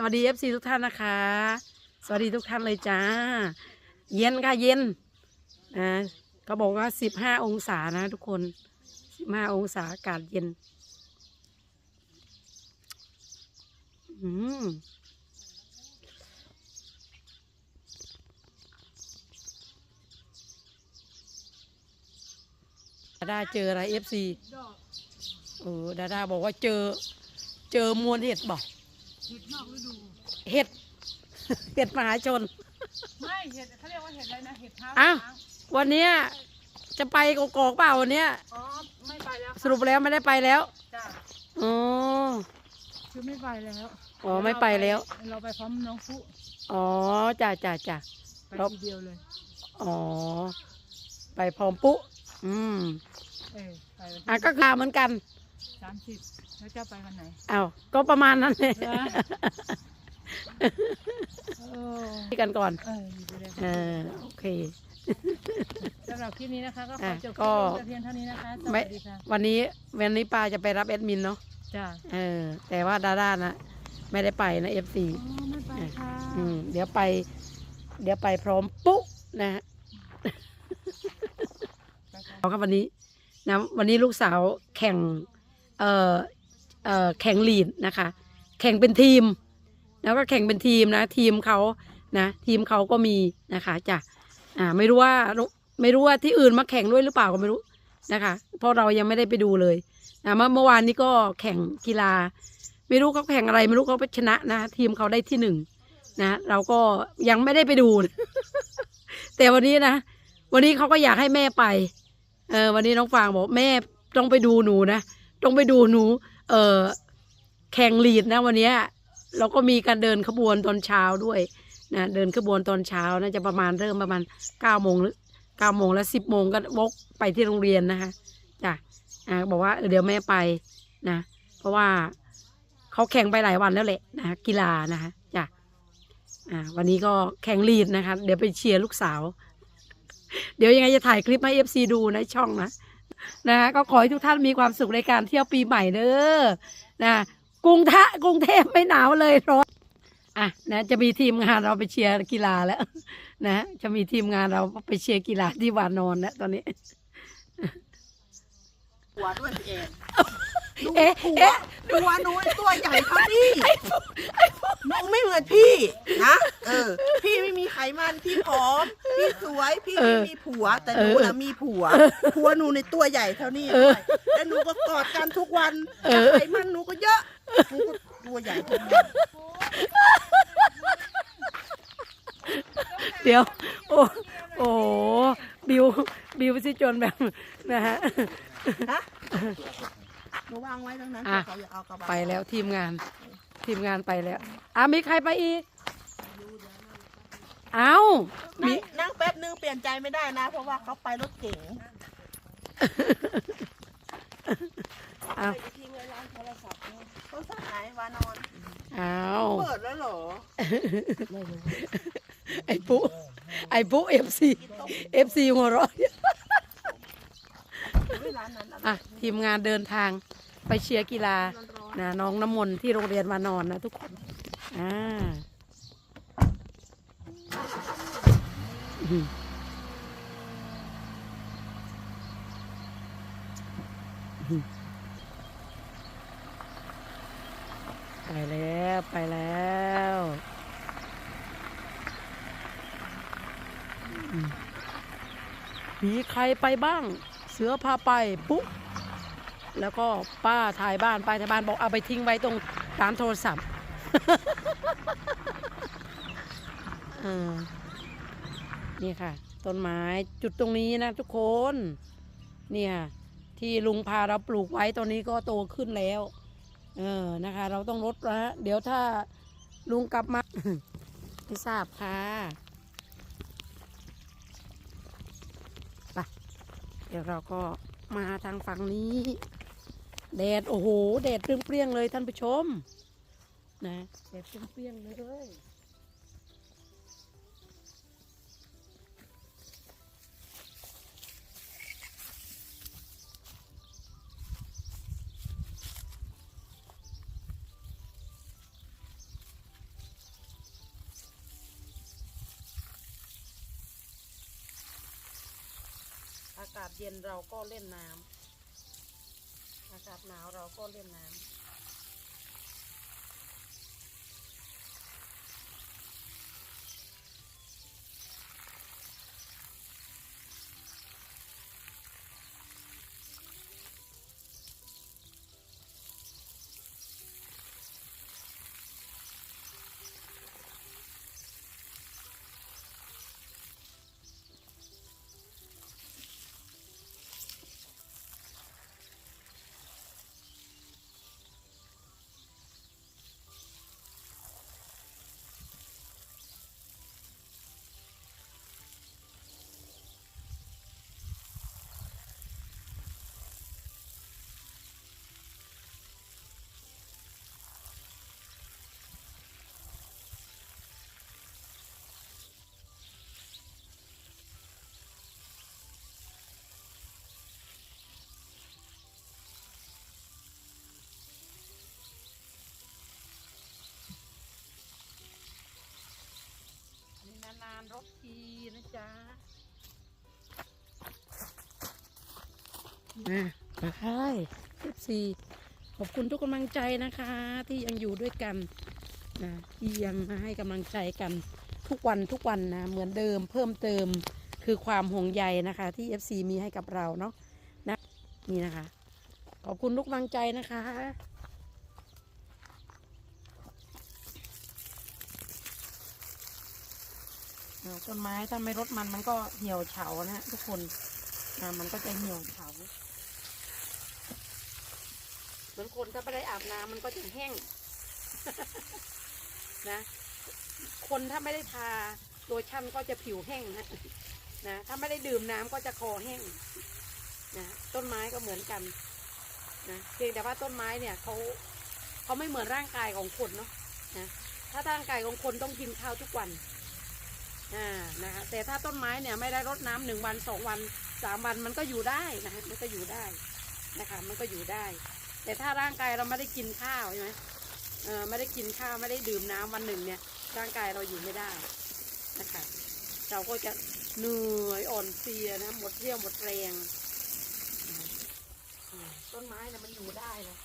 สวัสดีเอฟซีทุกท่านนะคะ สวัสดีทุกท่านเลยจ้า เย็นค่ะเย็นนะก็บอกว่าสิบห้าองศานะทุกคนสิบห้าองศาอากาศเย็น อืมดาดาเจออะไรเอฟซีเออดาดาบอกว่าเจอ เจอมวลเห็ดบอก เห็ดนอกฤดู เห็ด เห็ดมหาชน ไม่เห็ดเขาเรียกว่าเห็ดอะไรนะเห็ดเท้าอ้าว ช้างวันเนี้ยจะไปกอกๆเปล่าวันเนี้ยอ๋อไม่ไปแล้วสรุปแล้วไม่ได้ไปแล้วจ้าอ๋อคือไม่ไปแล้วอ๋อไม่ไปแล้ว เราไปพร้อมน้องฟุอ๋อจ้าจ้าจ้า ไปครับ ทีเดียวเลย อ๋อ ไปพร้อมปุ๊อืมเออไปวันอะที่ก็กาเหมือนกัน สามสิบแล้วจะไปวันไหนอ้าวก็ประมาณนั้นเลยเหรอเออที่กันก่อน เอออยู่ไปเลยเออ โอเค สำหรับคลิปนี้นะคะ ก็ขออะจบคก็ลิปลงแต่เพียงเท่านี้นะคะสไม่วัสดีค่ะวันนี้วันนี้ป้าจะไปรับแอดมินเนาะ จ้าเออ แต่ว่าดาด้านะไม่ได้ไปนะเอฟซี อ๋อไม่ไปค่ะอืมเดี๋ยวไป เดี๋ยวไปพร้อมปุ๊นะฮะไปค่ะ เอาครับวันนี้นะวันนี้ลูกสาวแข่ง เอ่อเอ่อแข่งลีดนะคะ แข่งเป็นทีม แล้วก็แข่งเป็นทีมนะ ทีมเขานะ ทีมเขาก็มีนะคะจ้ะอ่าไม่รู้ว่าไม่รู้ว่าที่อื่นมาแข่งด้วยหรือเปล่าก็ไม่รู้นะคะเพราะเรายังไม่ได้ไปดูเลยนะเมื่อเมื่อวานนี้ก็แข่งกีฬา ไม่รู้เขาแข่งอะไรไม่รู้เขาไปชนะนะทีมเขาได้ที่หนึ่งนะเราก็ยังไม่ได้ไปดู แต่วันนี้นะ วันนี้เขาก็อยากให้แม่ไป เออวันนี้น้องฟางบอกแม่ต้องไปดูหนูนะ ต้องไปดูหนูเออแข่งลีดนะวันนี้เราก็มีการเดินขบวนตอนเช้าด้วยนะเดินขบวนตอนเช้าน่าจะประมาณเริ่มประมาณเก้าโมงหรือเก้าโมงแล้วสิบโมงก็วกไปที่โรงเรียนนะคะจ้ะอ่าบอกว่าเออเดี๋ยวแม่ไปนะเพราะว่าเขาแข่งไปหลายวันแล้วแหละนะคะกีฬานะคะจ้ะอ่าวันนี้ก็แข่งลีดนะคะเดี๋ยวไปเชียร์ลูกสาว เดี๋ยวยังไงจะถ่ายคลิปให้เอฟซีดูในช่องนะ นะคะก็ขอให้ทุกท่านมีความสุขในการเที่ยวปีใหม่เด้อนะกรุงทะกรุงเทพไม่หนาวเลยร้อนอะนะจะมีทีมงานเราไปเชียร์กีฬาแล้วนะจะมีทีมงานเราไปเชียร์กีฬาที่วานอนแล้วตอนนี้หัวด้วยพี่เอ็นเอ๊ะหัวเอ๊ะ หัวหนูตัวใหญ่เท่าพี่หนูไม่เหมือนพี่นะเออ พี่ไม่มีไขมันพี่ผอม พี่สวยพี่เอไม่อมีผัว แต่หนูเออนะมีผัวผัวหนูในตัวใหญ่เท่านี้เออแล้วหนูก็กอดกันทุกวันเออไขมันหนูก็เยอะหนูก็ตัวใหญ่เท่านี้เดี๋ยว โอ้โอ้บิวบิวสิจนแบบนะฮะฮะ หนูวางไว้ตรงนั้นอะ เขาอย่าเอากระบะไปแล้วทีมงาน ทีมงานไปแล้วอะมีใครไปอีก เอ้านั่มี งนั่งแป๊บนึงเปลี่ยนใจไม่ได้นะ เพราะว่าเขาไปรถเก๋งเอ้าไปทิ้งไว้ร้านโทรศัพท์เนี่ยโทรศัพท์ไหนวานอนเอ้าเปิดแล้วเหรอไอ้ปุ๊ไอ้ปุ๊เอฟซีเอฟซีหัวเร้อยไม่ร้านนั้น อะทีมงานเดินทางไปเชียร์กีฬานะน้องน้ำมนต์ที่โรงเรียนวานอนนะทุกคนอ่าไปแล้วไปแล้วมีใครไปบ้าง สือพาไปปุ๊บแล้วก็ป้าถ่ายบ้านไปถ่ายบ้านบอกเอาไปทิ้งไว้ตรงร้านโทรศัพท์นี่ค่ะ ต้นไม้จุดตรงนี้นะทุกคน เนี่ย ที่ลุงพาเราปลูกไว้ตอนนี้ก็โตขึ้นแล้ว เออนะคะ เราต้องลดนะฮะเดี๋ยวถ้าลุงกลับมาไม่ทราบค่ะ เดี๋ยวเราก็มาทางฝั่งนี้แดดโอ้โหแดดเปรี้ยงๆเลยท่านผู้ชม นะแดดเปรี้ยงๆเลยากาศเย็นเราก็เล่นน้ำอากาศหนาวเราก็เล่นน้ำ นะจ๊ะมาไปเอฟซีขอบคุณทุกกำลังใจนะคะ ที่ยังอยู่ด้วยกันนะที่ยังมาให้กำลังใจกันทุกวันทุกวันนะเหมือนเดิมเพิ่มเติมคือความห่วงใยนะคะ ที่ FC มีให้กับเราเนาะนะนี่นะคะ ขอบคุณทุกกำลังใจนะคะ อ่า ต้นไม้ถ้าไม่รดมันมันก็เหี่ยวเฉานะทุกคนอ่ามันก็จะเหี่ยวเฉาเหมือนคนถ้าไม่ได้อาบน้ำมันก็จะแห้งนะ คนถ้าไม่ได้ทาโลชั่นก็จะผิวแห้งนะนะถ้าไม่ได้ดื่มน้ำก็จะคอแห้งนะต้นไม้ก็เหมือนกันนะเพียงแต่ว่าต้นไม้เนี่ยเขาเขาไม่เหมือนร่างกายของคนเนาะนะถ้าร่างกายของคนต้องกินข้าวทุกวัน อ่านะคะแต่ถ้าต้นไม้เนี่ยไม่ได้รดน้ำหนึ่งวันสองวันสามวันมันก็อยู่ได้นะคะมันก็อยู่ได้นะคะมันก็อยู่ได้ แต่ถ้าร่างกายเราไม่ได้กินข้าวใช่ไหมเออไม่ได้กินข้าวไม่ได้ดื่มน้ำวันหนึ่งเนี่ย ร่างกายเราอยู่ไม่ได้นะคะเราก็จะเหนื่อยอ่อนเพลียนะหมดเรี่ยวหมดแรง ต้นไม้เนี่ยมันอยู่ได้นะ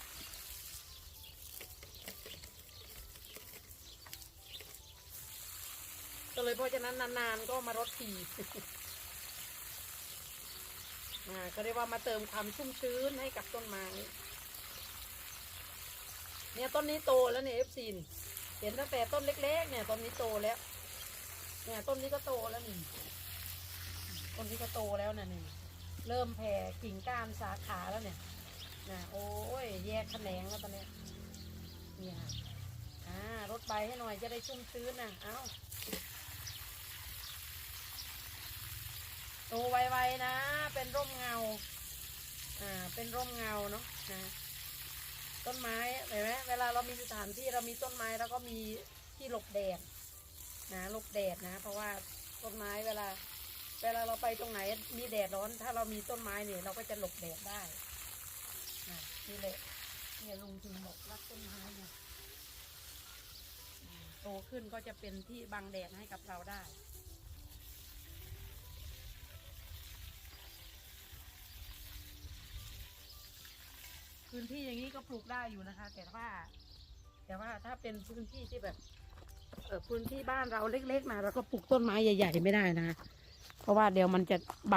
ก็เลยเพราะฉะนั้นนานๆก็มารดทีอ่าก็เรียกว่ามาเติมความชุ่มชื้นให้กับต้นไม้ เนี่ยต้นนี้โตแล้วเนี่ยเอฟซีนเห็นตั้งแต่ต้นเล็ก ๆ เนี่ยต้นนี้โตแล้ว เนี่ยต้นนี้ก็โตแล้วนี่ต้นนี้ก็โตแล้วนะนี่เริ่มแผ่กิ่งก้านสาขาแล้วเนี่ยนะโอ้ยแยกแขนงแล้วตอนนี้เนี่ยอ่ารดใบให้หน่อยจะได้ชุ่มชื้นนะเอ้า ตไวๆนะ เป็นร่มเงา อ่า เป็นร่มเงาเนาะนะต้นไม้เห็นไหมเวลาเรามีสถานที่เรามีต้นไม้แล้วก็มีที่หลบแดดนะหลบแดดนะ เพราะว่าต้นไม้เวลา เวลาเราไปตรงไหนมีแดดร้อน ถ้าเรามีต้นไม้เนี่ยเราก็จะหลบแดดได้นะนี่แหละเนี่ยลุงถึงบอกรักต้นไม้เนี่ยโตขึ้นก็จะเป็นที่บังแดดให้กับเราได้ พื้นที่อย่างนี้ ก็ปลูกได้อยู่นะคะ แต่ว่า แต่ว่าถ้าเป็นพื้นที่ที่แบบเออพื้นที่บ้านเราเล็กๆนะเราก็ปลูกต้นไม้ใหญ่ ๆ ไม่ได้นะเพราะว่าเดี๋ยวมันจะบัง